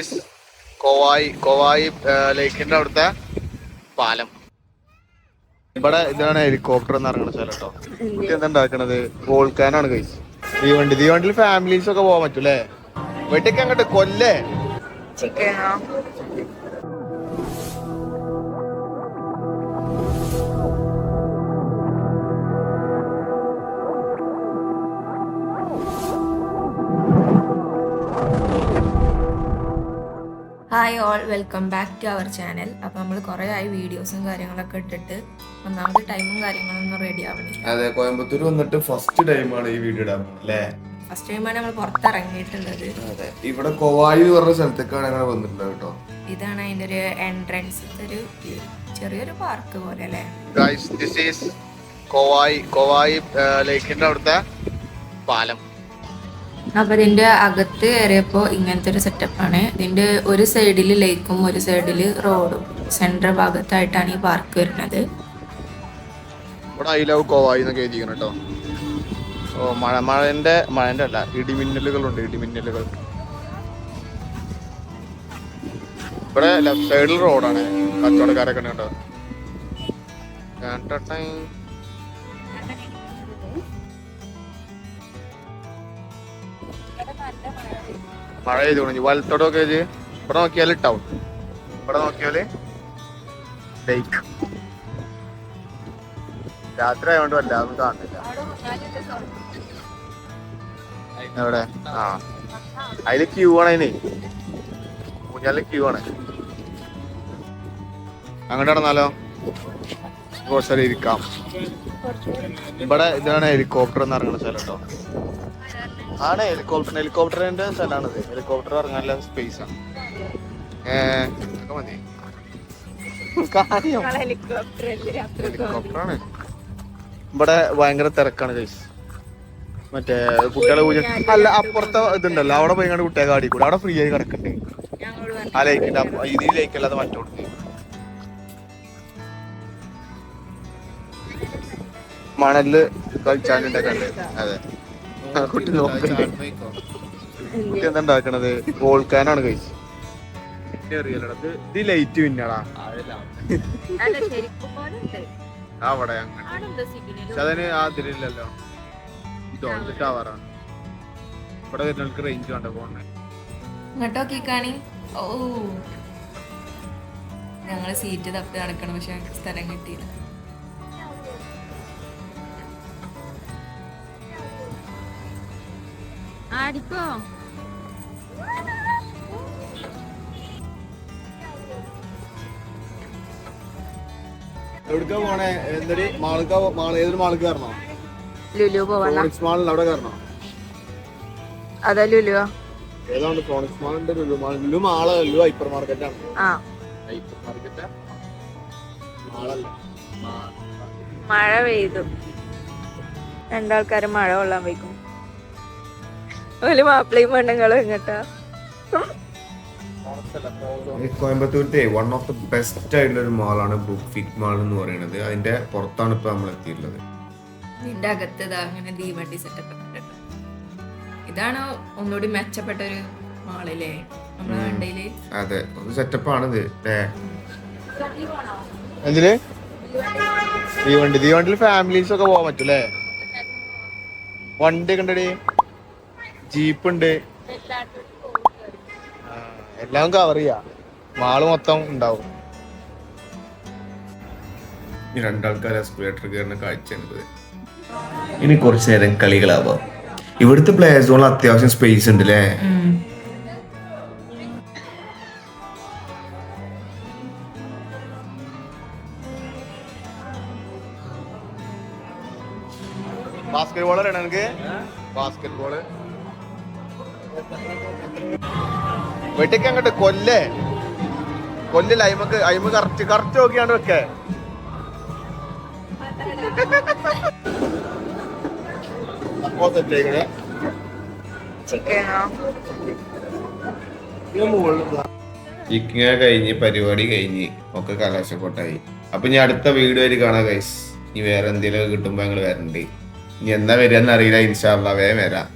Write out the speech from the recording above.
Is Kovai Kovai ലേക്കിന്റെ അവിടുത്തെ പാലം. ഇവിടെ ഇതാണ് ഹെലികോപ്റ്റർ എന്ന് ഇറങ്ങുന്ന സ്ഥലം കേട്ടോ. കുട്ടി എന്താ ഉണ്ടാക്കണത്? വോൾക്കാനാണ് കഴിച്ച് തീവണ്ടി തീവണ്ടിയിൽ ഫാമിലീസ് ഒക്കെ പോകാൻ പറ്റൂലേ വീട്ടിലേക്ക് അങ്ങോട്ട് കൊല്ലേ? ചിക്കനോ hi all welcome back to our channel അപ്പോൾ നമ്മൾ കുറേ ആയി വീഡിയോസും കാര്യങ്ങളൊക്കെ ഇട്ടിട്ട് ഒന്നാമത് ടൈമും കാര്യങ്ങളൊന്നും റെഡി ആവണില്ല അതെ കോയമ്പത്തൂർ വന്നിട്ട് ഫസ്റ്റ് ടൈമാണ് ഈ വീഡിയോ ഇടാൻ അല്ലേ? ഫസ്റ്റ് ടൈമാണ് നമ്മൾ പുറത്തിറങ്ങിയിട്ടുള്ളത്. അതെ ഇവിടെ കോവായി പറഞ്ഞ സ്ഥലത്തേക്കാണ് ഞങ്ങൾ വന്നിട്ടുള്ളത് കേട്ടോ. ഇതാണ് അതിന്റെ ഒരു എൻട്രൻസ് ഒരു ചെറിയൊരു പാർക്ക് പോലെ അല്ലേ? Guys this is Kovai Kovai ലേക്കിന്റെ അവിടുത്തെ പാലം. അപ്പൊ ഇതിന്റെ അകത്ത് കയറിയപ്പോ ഇങ്ങനത്തെ ഒരു സെറ്റപ്പാണ് ഇതിന്റെ ഒരു സൈഡിൽ ലേക്കും ഒരു സൈഡിൽ റോഡും സെൻട്രൽ ഭാഗത്തായിട്ടാണ് ഈ പാർക്ക് വരുന്നത്. ഇവിടെ ഐ ലവ് കോവായി എന്നൊക്കെ കേട്ടോ. ഓ മഴ മഴന്റെ മഴന്റെ അല്ല ഇടിമിന്നലുകളുണ്ട് ഇടിമിന്നലുകൾ. ഇവിടെ ലെഫ്റ്റ് സൈഡിൽ റോഡാണ് കച്ചവടക്കാരൊക്കെ ഉണ്ട് കേട്ടോ. മഴ ചെയ്ത് തുടങ്ങി വലത്തോടൊക്കെ ഇവിടെ നോക്കിയാൽ ടൗൺ ഇവിടെ നോക്കിയാൽ ലേക്ക് രാത്രി ആയതുകൊണ്ട് വല്ലാതൊന്നും കാണുന്നില്ല. എവിടെ? ആ. അതിൽ ക്യൂ ആണ് അതിന്. ഊഞ്ഞാൽ ക്യൂ ആണ്. അങ്ങോട്ട് നടന്നാലോ? കുറച്ച് നേരം ഇരിക്കാം. ഇവിടെ ഇതാണ് ഹെലികോപ്റ്റർ എന്ന് ഇറങ്ങുന്ന സ്ഥലം കേട്ടോ. ആണ് ഹെലികോപ്റ്റർ ഹെലികോപ്റ്ററിന്റെ സ്ഥലമാണിത്. ഹെലികോപ്റ്റർ ഇറങ്ങാനുള്ള സ്പേസ് ആണ്. ഏഹ് ഇതൊക്കെ മതി. കാര്യം? ഹെലികോപ്റ്ററാണ് ഇവിടെ ഭയങ്കര തിരക്കാണ് ഗൈസ് മറ്റേ കുട്ടികളെ പൂജ അല്ല അപ്പുറത്തെ ഇതുണ്ടല്ലോ. അവിടെ പോയി കണ്ട് കുട്ടികളെ കാടി കൂടെ. അവിടെ ഫ്രീ ആയി കിടക്കണ്ടേ? ആ ലൈക്കിന്റെ ഇതിൽ ലേക്കല്ലാതെ മറ്റോടത്ത് മണലിൽ കളിച്ചാലുണ്ടൊക്കെ അതെ. കുട്ടി നോക്കണ്ടേ കുട്ടി എന്താ ഉണ്ടാക്കണത്? ഓൾക്കാനാണ് കഴിച്ച് ഇത് ലൈറ്റ് പിന്നടാ. അവിടെ അങ്ങനെ. പക്ഷെ അതിന് ആ ഇതിലില്ലല്ലോ ഇതോ ഇത് ടവറാണ് ഇവിടെ വരുന്നവർക്ക് റേഞ്ച് വേണ്ട ഫോണിന് ഇങ്ങോട്ടോക്കി കാണി ഓ. ഞങ്ങൾ സീറ്റ് തപ്പി നടക്കണം പക്ഷെ സ്ഥലം കിട്ടിയില്ല. ആടിക്കോ എവിടേക്കാ പോണേ? എന്തൊരു മാൾക്ക് മാൾ ഏതൊരു മാൾക്ക് കയറണോ? ലുലു പോവാ ഫോണിക്സ് മാളിൽ അവിടെ കയറണോ? അതാ ലുലു. ഏതാണ് ഫോണിക്സ് മാളിന്റെ Lulu mall. Lulu mall Lulu hypermarket ആണ്. ആ. ഹൈപ്പർ മാർക്കറ്റ് മാളല്ല. മഴ പെയ്തു. രണ്ടാൾക്കാരും മഴ കൊള്ളാൻ വയ്ക്കും ഒരു മാപ്പിളയും പെണ്ണുങ്ങളും എങ്ങട്ടാ കോയമ്പത്തൂരത്തെ വൺ ഓഫ് ദ ബെസ്റ്റ് ആയിട്ടുള്ള ഒരു മാളാണ് ബുക്ക് ഫിറ്റ് മാൾ എന്ന് പറയുന്നത്. അതിന്റെ പുറത്താണ് ഇപ്പൊ നമ്മൾ എത്തിയിട്ടുള്ളത്. ഇതിന്റെ അകത്ത് അങ്ങനെ തീവണ്ടി സെറ്റപ്പ് കണ്ടിട്ട് ഇതാണ് ഒന്നുകൂടി മെച്ചപ്പെട്ട ഒരു മാളല്ലേ അതെ ഒരു സെറ്റപ്പ് ആണിത്. ഏ എന്തിൽ? തീവണ്ടി തീവണ്ടിയിൽ ഫാമിലീസ് ഒക്കെ പോകാൻ പറ്റൂലേ വണ്ടി ഒക്കെ ഉണ്ടടി ജീപ്പ് ഉണ്ട് ആ, എല്ലാം കവർ ചെയ്യാം. മാൾ മൊത്തം ഉണ്ടാവും. ഈ രണ്ടാൾക്കാർ എസ്കുലേറ്റർ കയറുന്ന കാഴ്ചയാണിത് ഇനി കുറച്ചു നേരം കളികളാവാം. ഇവിടുത്തെ പ്ലേ സോണിൽ അത്യാവശ്യം സ്പേസ് ഉണ്ട് അല്ലേ ബാസ്കറ്റ് ബോൾ അറിയണം എനിക്ക് ബാസ്കറ്റ് ബോൾ വെട്ടിക്ക് അങ്ങോട്ട് കൊല്ലേ. കൊല്ലില്ല അയിമക്ക് അയിമ കറക്റ്റ് കറക്റ്റ് നോക്കിയാണ് വെക്കേ. ഇങ്ങനെ കഴിഞ്ഞ് പരിപാടി കഴിഞ്ഞ് ഒക്കെ കലാശക്കൊട്ടായി. അപ്പൊ ഞാൻ അടുത്ത വീഡിയോയിൽ കാണാം ഗൈസ് ഇനി വേറെ എന്തെങ്കിലും കിട്ടുമ്പോ ഞങ്ങൾ വരണ്ടേ. ഇനി എന്നാ വരിക എന്നറിയില്ല ഇൻഷാല്ല വേഗം വരാം.